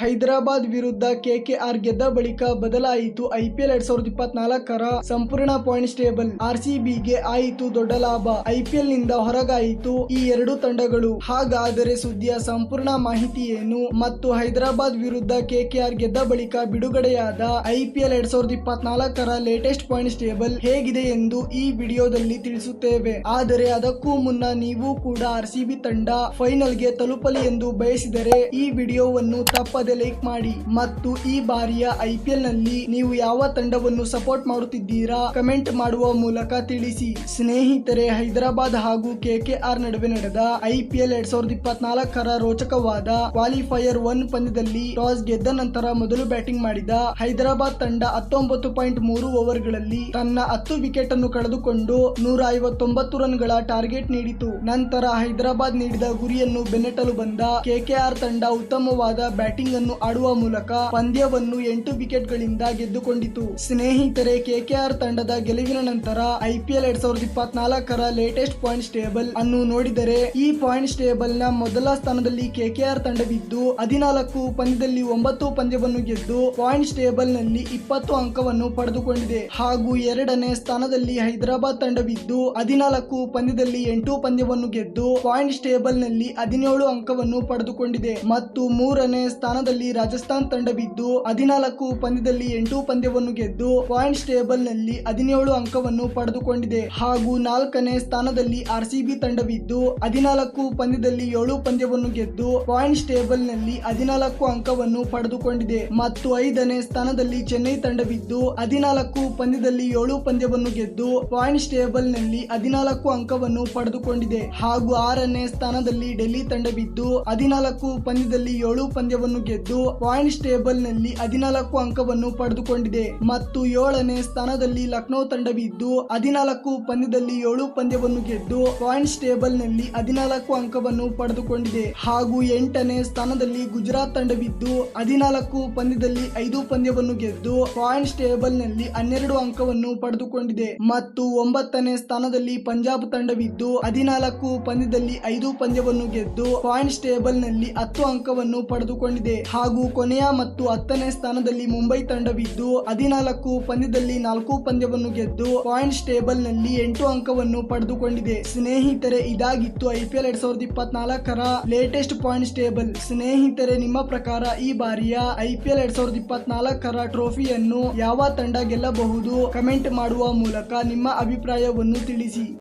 ಹೈದರಾಬಾದ್ ವಿರುದ್ಧ ಕೆಕೆಆರ್ ಗೆದ್ದ ಬಳಿಕ ಬದಲಾಯಿತು ಐಪಿಎಲ್ ಎರಡ್ ಸಾವಿರದ ಇಪ್ಪತ್ನಾಲ್ಕರ ಸಂಪೂರ್ಣ ಪಾಯಿಂಟ್ಸ್ ಟೇಬಲ್. ಆರ್ಸಿಬಿಗೆ ಆಯಿತು ದೊಡ್ಡ ಲಾಭ. ಐಪಿಎಲ್ನಿಂದ ಹೊರಗಾಯಿತು ಈ ಎರಡು ತಂಡಗಳು. ಹಾಗಾದರೆ ಸುದ್ದಿಯ ಸಂಪೂರ್ಣ ಮಾಹಿತಿ ಏನು ಮತ್ತು ಹೈದರಾಬಾದ್ ವಿರುದ್ಧ ಕೆಕೆಆರ್ ಗೆದ್ದ ಬಳಿಕ ಬಿಡುಗಡೆಯಾದ ಐಪಿಎಲ್ ಎರಡ್ ಸಾವಿರದ ಇಪ್ಪತ್ನಾಲ್ಕರ ಲೇಟೆಸ್ಟ್ ಪಾಯಿಂಟ್ಸ್ ಟೇಬಲ್ ಹೇಗಿದೆ ಎಂದು ಈ ವಿಡಿಯೋದಲ್ಲಿ ತಿಳಿಸುತ್ತೇವೆ. ಆದರೆ ಅದಕ್ಕೂ ಮುನ್ನ ನೀವು ಕೂಡ ಆರ್ ಸಿಬಿ ತಂಡ ಫೈನಲ್ಗೆ ತಲುಪಲಿ ಎಂದು ಬಯಸಿದರೆ ಈ ವಿಡಿಯೋವನ್ನು ತಪ್ಪದೆ ಲೈಕ್ ಮಾಡಿ ಮತ್ತು ಈ ಬಾರಿಯ ಐಪಿಎಲ್ನಲ್ಲಿ ನೀವು ಯಾವ ತಂಡವನ್ನು ಸಪೋರ್ಟ್ ಮಾಡುತ್ತಿದ್ದೀರಾ ಕಮೆಂಟ್ ಮಾಡುವ ಮೂಲಕ ತಿಳಿಸಿ. ಸ್ನೇಹಿತರೆ, ಹೈದರಾಬಾದ್ ಹಾಗೂ ಕೆಕೆಆರ್ ನಡುವೆ ನಡೆದ ಐಪಿಎಲ್ ಎರಡ್ ಸಾವಿರದ ಇಪ್ಪತ್ನಾಲ್ಕರ ರೋಚಕವಾದ ಕ್ವಾಲಿಫೈಯರ್ ಒನ್ ಪಂದ್ಯದಲ್ಲಿ ಟಾಸ್ ಗೆದ್ದ ನಂತರ ಮೊದಲು ಬ್ಯಾಟಿಂಗ್ ಮಾಡಿದ ಹೈದರಾಬಾದ್ ತಂಡ ಹತ್ತೊಂಬತ್ತು ಪಾಯಿಂಟ್ ಮೂರು ಓವರ್ಗಳಲ್ಲಿ ತನ್ನ ಹತ್ತು ವಿಕೆಟ್ ಅನ್ನು ಕಳೆದುಕೊಂಡು ನೂರ ಐವತ್ತೊಂಬತ್ತು ರನ್ಗಳ ಟಾರ್ಗೆಟ್ ನೀಡಿತು. ನಂತರ ಹೈದರಾಬಾದ್ ನೀಡಿದ ಗುರಿಯನ್ನು ಬೆನ್ನಟ್ಟಲು ಬಂದ ಕೆಕೆಆರ್ ತಂಡ ಉತ್ತಮವಾದ ಬ್ಯಾಟಿಂಗ್ ಅನ್ನು ಆಡುವ ಮೂಲಕ ಪಂದ್ಯವನ್ನು ಎಂಟು ವಿಕೆಟ್ ಗಳಿಂದ ಗೆದ್ದುಕೊಂಡಿತು. ಸ್ನೇಹಿತರೆ, ಕೆಕೆಆರ್ ತಂಡದ ಗೆಲುವಿನ ನಂತರ ಐಪಿಎಲ್ ಎರಡ್ ಸಾವಿರದ ಇಪ್ಪತ್ನಾಲ್ಕರ ಲೇಟೆಸ್ಟ್ ಪಾಯಿಂಟ್ಸ್ ಟೇಬಲ್ ಅನ್ನು ನೋಡಿದರೆ, ಈ ಪಾಯಿಂಟ್ಸ್ ಟೇಬಲ್ನ ಮೊದಲ ಸ್ಥಾನದಲ್ಲಿ ಕೆಕೆಆರ್ ತಂಡವಿದ್ದು, ಹದಿನಾಲ್ಕು ಪಂದ್ಯದಲ್ಲಿ ಒಂಬತ್ತು ಪಂದ್ಯವನ್ನು ಗೆದ್ದು ಪಾಯಿಂಟ್ಸ್ ಟೇಬಲ್ನಲ್ಲಿ ಇಪ್ಪತ್ತು ಅಂಕವನ್ನು ಪಡೆದುಕೊಂಡಿದೆ. ಹಾಗೂ ಎರಡನೇ ಸ್ಥಾನದಲ್ಲಿ ಹೈದರಾಬಾದ್ ತಂಡವಿದ್ದು, ಹದಿನಾಲ್ಕು ಪಂದ್ಯದಲ್ಲಿ ಎಂಟು ಪಂದ್ಯವನ್ನು ಗೆದ್ದು ಪಾಯಿಂಟ್ಸ್ ಟೇಬಲ್ನಲ್ಲಿ ಹದಿನೇಳು ಅಂಕವನ್ನು ಪಡೆದುಕೊಂಡಿದೆ. ಮತ್ತು ಮೂರನೇ ಸ್ಥಾನದಲ್ಲಿ ರಾಜಸ್ಥಾನ್ ತಂಡವಿದ್ದು ಹದಿನಾಲ್ಕು ಪಂದ್ಯದಲ್ಲಿ ಎಂಟು ಪಂದ್ಯವನ್ನು ಗೆದ್ದು ಪಾಯಿಂಟ್ಸ್ ಟೇಬಲ್ನಲ್ಲಿ ಹದಿನೇಳು ಅಂಕವನ್ನು ಪಡೆದುಕೊಂಡಿದೆ. ಹಾಗೂ ನಾಲ್ಕನೇ ಸ್ಥಾನದಲ್ಲಿ ಆರ್ಸಿಬಿ ತಂಡವಿದ್ದು ಹದಿನಾಲ್ಕು ಪಂದ್ಯದಲ್ಲಿ ಏಳು ಪಂದ್ಯವನ್ನು ಗೆದ್ದು ಪಾಯಿಂಟ್ಸ್ ಟೇಬಲ್ನಲ್ಲಿ ಹದಿನಾಲ್ಕು ಅಂಕವನ್ನು ಪಡೆದುಕೊಂಡಿದೆ. ಮತ್ತು ಐದನೇ ಸ್ಥಾನದಲ್ಲಿ ಚೆನ್ನೈ ತಂಡವಿದ್ದು ಹದಿನಾಲ್ಕು ಪಂದ್ಯದಲ್ಲಿ ಏಳು ಪಂದ್ಯವನ್ನು ಗೆದ್ದು ಪಾಯಿಂಟ್ಸ್ ಟೇಬಲ್ನಲ್ಲಿ ಹದಿನಾಲ್ಕು ಅಂಕವನ್ನು ಪಡೆದುಕೊಂಡಿದೆ. ಹಾಗೂ ಆರನೇ ಸ್ಥಾನದಲ್ಲಿ ಡೆಲ್ಲಿ ತಂಡವಿದ್ದು ಹದಿನಾಲ್ಕು ಪಂದ್ಯದಲ್ಲಿ ಏಳು ಪಂದ್ಯವನ್ನು ಗೆದ್ದು ಪಾಯಿಂಟ್ಸ್ ಟೇಬಲ್ನಲ್ಲಿ ಹದಿನಾಲ್ಕು ಅಂಕವನ್ನು ಪಡೆದುಕೊಂಡಿದೆ ಮತ್ತು ಏಳನೇ ಸ್ಥಾನದಲ್ಲಿ ಲಕ್ನೋ ತಂಡವಿದ್ದು, ಹದಿನಾಲ್ಕು ಪಂದ್ಯದಲ್ಲಿ ಏಳು ಪಂದ್ಯವನ್ನು ಗೆದ್ದು ಪಾಯಿಂಟ್ಸ್ ಟೇಬಲ್ನಲ್ಲಿ ಹದಿನಾಲ್ಕು ಅಂಕವನ್ನು ಪಡೆದುಕೊಂಡಿದೆ. ಹಾಗೂ ಎಂಟನೇ ಸ್ಥಾನದಲ್ಲಿ ಗುಜರಾತ್ ತಂಡವಿದ್ದು, ಹದಿನಾಲ್ಕು ಪಂದ್ಯದಲ್ಲಿ ಐದು ಪಂದ್ಯವನ್ನು ಗೆದ್ದು ಪಾಯಿಂಟ್ಸ್ ಟೇಬಲ್ನಲ್ಲಿ ಹನ್ನೆರಡು ಅಂಕವನ್ನು ಪಡೆದುಕೊಂಡಿದೆ. ಮತ್ತು ಒಂಬತ್ತನೇ ಸ್ಥಾನದಲ್ಲಿ ಪಂಜಾಬ್ ತಂಡವಿದ್ದು, ಹದಿನಾಲ್ಕು ಪಂದ್ಯದಲ್ಲಿ ಐದು ಪಂದ್ಯವನ್ನು ಗೆದ್ದು ಪಾಯಿಂಟ್ಸ್ ಟೇಬಲ್ನಲ್ಲಿ ಹತ್ತು ಅಂಕವನ್ನು ಪಡೆದುಕೊಂಡಿದೆ. ಹಾಗೂ ಕೊನೆಯ ಮತ್ತು ಹತ್ತನೇ ಸ್ಥಾನದಲ್ಲಿ ಮುಂಬೈ ತಂಡವಿದ್ದು, ಹದಿನಾಲ್ಕು ಪಂದ್ಯದಲ್ಲಿ ನಾಲ್ಕು ಪಂದ್ಯವನ್ನು ಗೆದ್ದು ಪಾಯಿಂಟ್ಸ್ ಟೇಬಲ್ನಲ್ಲಿ ಎಂಟು ಅಂಕವನ್ನು ಪಡೆದುಕೊಂಡಿದೆ. ಸ್ನೇಹಿತರೆ, ಇದಾಗಿತ್ತು ಐಪಿಎಲ್ ಎರಡ್ ಸಾವಿರದ ಇಪ್ಪತ್ನಾಲ್ಕರ ಲೇಟೆಸ್ಟ್ ಪಾಯಿಂಟ್ಸ್ ಟೇಬಲ್ ಸ್ನೇಹಿತರೆ, ನಿಮ್ಮ ಪ್ರಕಾರ ಈ ಬಾರಿಯ ಐಪಿಎಲ್ ಎರಡ್ ಸಾವಿರದ ಇಪ್ಪತ್ನಾಲ್ಕರ ಟ್ರೋಫಿಯನ್ನು ಯಾವ ತಂಡ ಗೆಲ್ಲಬಹುದು? ಕಮೆಂಟ್ ಮಾಡುವ ಮೂಲಕ ನಿಮ್ಮ ಅಭಿಪ್ರಾಯವನ್ನು ತಿಳಿಸಿ.